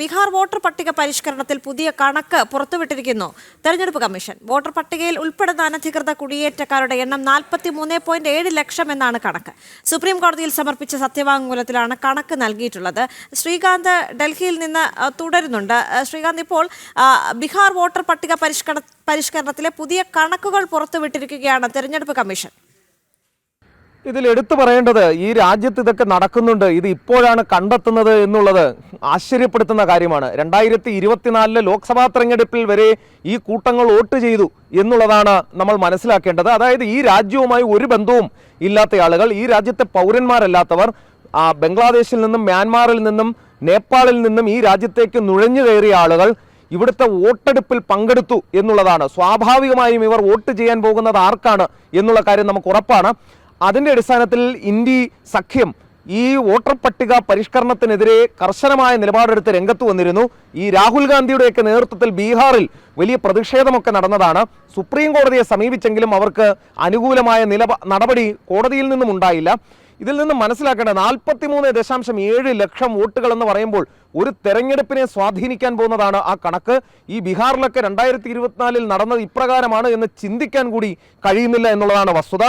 Bihar voter പട്ടിക പരിഷ്കരണത്തിൽ പുതിയ കണക്ക് പുറത്തുവിട്ടിരിക്കുന്നു. തെരഞ്ഞെടുപ്പ് കമ്മീഷൻ വോട്ടർ പട്ടികയിൽ ഉൾപ്പെടുന്ന അനധികൃത കുടിയേറ്റക്കാരുടെ എണ്ണം നാൽപ്പത്തി മൂന്ന് പോയിന്റ് ഏഴ് ലക്ഷം എന്നാണ് കണക്ക്. സുപ്രീം കോടതിയിൽ സമർപ്പിച്ച സത്യവാങ്മൂലത്തിലാണ് കണക്ക് നൽകിയിട്ടുള്ളത്. ശ്രീകാന്ത് ഡൽഹിയിൽ നിന്ന് തുടരുന്നുണ്ട്. ശ്രീകാന്ത് ഇപ്പോൾ ബീഹാർ വോട്ടർ പട്ടിക പരിഷ്കരണ പരിഷ്കരണത്തിലെ പുതിയ കണക്കുകൾ പുറത്തുവിട്ടിരിക്കുകയാണ് തെരഞ്ഞെടുപ്പ് കമ്മീഷൻ. ഇതിൽ എടുത്തു പറയേണ്ടത് ഈ രാജ്യത്ത് ഇതൊക്കെ നടക്കുന്നുണ്ട്. ഇത് ഇപ്പോഴാണ് കണ്ടെത്തുന്നത് എന്നുള്ളത് ആശ്ചര്യപ്പെടുത്തുന്ന കാര്യമാണ്. രണ്ടായിരത്തി ഇരുപത്തിനാലിലെ ലോക്സഭാ തെരഞ്ഞെടുപ്പിൽ വരെ ഈ കൂട്ടങ്ങൾ വോട്ട് ചെയ്തു എന്നുള്ളതാണ് നമ്മൾ മനസ്സിലാക്കേണ്ടത്. അതായത് ഈ രാജ്യവുമായി ഒരു ബന്ധവും ഇല്ലാത്ത ആളുകൾ ഈ രാജ്യത്തെ പൗരന്മാരല്ലാത്തവർ ബംഗ്ലാദേശിൽ നിന്നും മ്യാൻമാറിൽ നിന്നും നേപ്പാളിൽ നിന്നും ഈ രാജ്യത്തേക്ക് നുഴഞ്ഞു കയറിയ ആളുകൾ ഇവിടുത്തെ വോട്ടെടുപ്പിൽ പങ്കെടുത്തു എന്നുള്ളതാണ്. സ്വാഭാവികമായും ഇവർ വോട്ട് ചെയ്യാൻ പോകുന്നത് ആർക്കാണ് എന്നുള്ള കാര്യം നമുക്ക് ഉറപ്പാണ്. അതിന്റെ അടിസ്ഥാനത്തിൽ ഇന്ത്യ സഖ്യം ഈ വോട്ടർ പട്ടിക പരിഷ്കരണത്തിനെതിരെ കർശനമായ നിലപാടെടുത്ത് രംഗത്ത് വന്നിരുന്നു. ഈ രാഹുൽ ഗാന്ധിയുടെയൊക്കെ നേതൃത്വത്തിൽ ബീഹാറിൽ വലിയ പ്രതിഷേധമൊക്കെ നടന്നതാണ്. സുപ്രീം കോടതിയെ സമീപിച്ചെങ്കിലും അവർക്ക് അനുകൂലമായ നിലപ നടപടി കോടതിയിൽ നിന്നും ഉണ്ടായില്ല ഇതിൽ നിന്ന് മനസ്സിലാക്കേണ്ട നാൽപ്പത്തി മൂന്ന് ദശാംശം ഏഴ് ലക്ഷം വോട്ടുകൾ എന്ന് പറയുമ്പോൾ ഒരു തെരഞ്ഞെടുപ്പിനെ സ്വാധീനിക്കാൻ പോകുന്നതാണ് ആ കണക്ക്. ഈ ബീഹാറിലൊക്കെ രണ്ടായിരത്തി ഇരുപത്തിനാലിൽ നടന്നത് ഇപ്രകാരമാണ് എന്ന് ചിന്തിക്കാൻ കൂടി കഴിയുന്നില്ല എന്നുള്ളതാണ് വസ്തുത.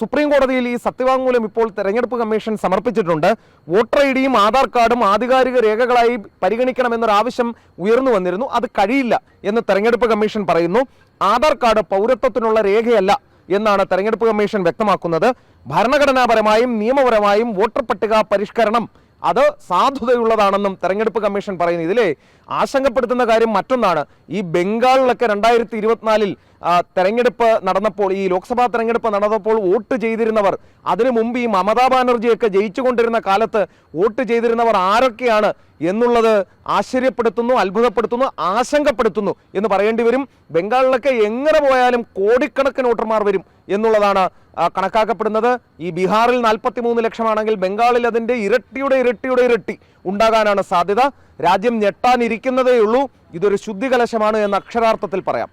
സുപ്രീം കോടതിയിൽ ഈ സത്യവാങ്മൂലം ഇപ്പോൾ തെരഞ്ഞെടുപ്പ് കമ്മീഷൻ സമർപ്പിച്ചിട്ടുണ്ട്. വോട്ടർ ഐ ഡിയും ആധാർ കാർഡും ആധികാരിക രേഖകളായി പരിഗണിക്കണമെന്നൊരാവശ്യം ഉയർന്നു വന്നിരുന്നു. അത് കഴിയില്ല എന്ന് തെരഞ്ഞെടുപ്പ് കമ്മീഷൻ പറയുന്നു. ആധാർ കാർഡ് പൗരത്വത്തിനുള്ള രേഖയല്ല. എന്നാണ് തെരഞ്ഞെടുപ്പ് കമ്മീഷൻ വ്യക്തമാക്കുന്നത്. ഭരണഘടനാപരമായും നിയമപരമായും വോട്ടർ പട്ടിക പരിഷ്കരണം അത് സാധുതയുള്ളതാണെന്നും തെരഞ്ഞെടുപ്പ് കമ്മീഷൻ പറയുന്നു. ഇതിലെ ആശങ്കപ്പെടുത്തുന്ന കാര്യം മറ്റൊന്നാണ്. ഈ ബംഗാളിലൊക്കെ രണ്ടായിരത്തി ഇരുപത്തിനാലിൽ തെരഞ്ഞെടുപ്പ് നടന്നപ്പോൾ ഈ ലോക്സഭാ തെരഞ്ഞെടുപ്പ് നടന്നപ്പോൾ വോട്ട് ചെയ്തിരുന്നവർ അതിനു മുമ്പ് ഈ മമതാ ബാനർജിയൊക്കെ ജയിച്ചുകൊണ്ടിരുന്ന കാലത്ത് വോട്ട് ചെയ്തിരുന്നവർ ആരൊക്കെയാണ് എന്നുള്ളത് ആശ്ചര്യപ്പെടുത്തുന്നു അത്ഭുതപ്പെടുത്തുന്നു ആശങ്കപ്പെടുത്തുന്നു എന്ന് പറയേണ്ടി വരും. ബംഗാളിലൊക്കെ എങ്ങനെ പോയാലും കോടിക്കണക്കിന് വോട്ടർമാർ വരും എന്നുള്ളതാണ് കണക്കാക്കപ്പെടുന്നത്. ഈ ബീഹാറിൽ നാൽപ്പത്തി മൂന്ന് ലക്ഷമാണെങ്കിൽ ബംഗാളിൽ അതിന്റെ ഇരട്ടിയുടെ ഇരട്ടിയുടെ ഇരട്ടി ഉണ്ടാകാനാണ് സാധ്യത. രാജ്യം ഞെട്ടാനിരിക്കുന്നതേയുള്ളൂ. ഇതൊരു ശുദ്ധികലശമാണ് എന്ന് അക്ഷരാർത്ഥത്തിൽ പറയാം.